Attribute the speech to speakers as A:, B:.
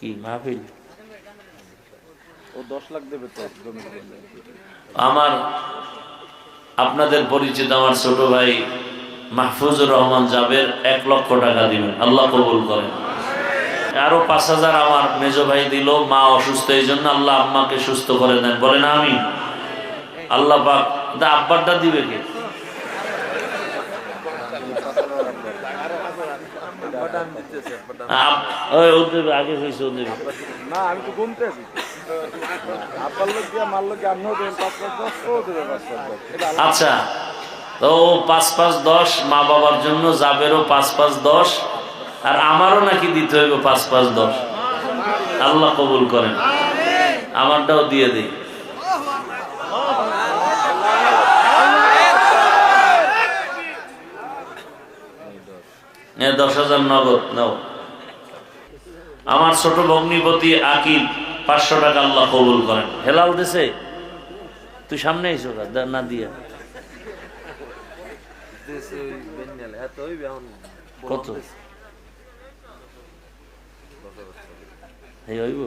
A: কি মাহফিল? আমার আপনাদের পরিচিত আমার ছোট ভাই মাহফুজুর রহমান জাবের এক লক্ষ টাকা দিবেন। আল্লাহ কবুল করেন। আরও পাঁচ হাজার আমার মেজ ভাই দিল মা অসুস্থ এই জন্য আল্লাহ আম্মাকে সুস্থ করে দেন। বলেন আমি আল্লাহ পাক দা আব্বারটা দিবে কে? আচ্ছা তো পাঁচ পাঁচ দশ, মা বাবার জন্য যাবেরও পাঁচ পাঁচ দশ, আর আমারও নাকি দিতে হইব পাঁচ পাঁচ দশ। আল্লাহ কবুল করেন। আমারটাও দিয়ে দিই। দশ হাজার নগদ নাও। আমার ছোট ভগ্নিপতি আকিল পাঁচশো টাকা আল্লাহ কবুল করেন। হেলাল দেশে তুই সামনে এসো দা- না দিয়া। কত? হইব?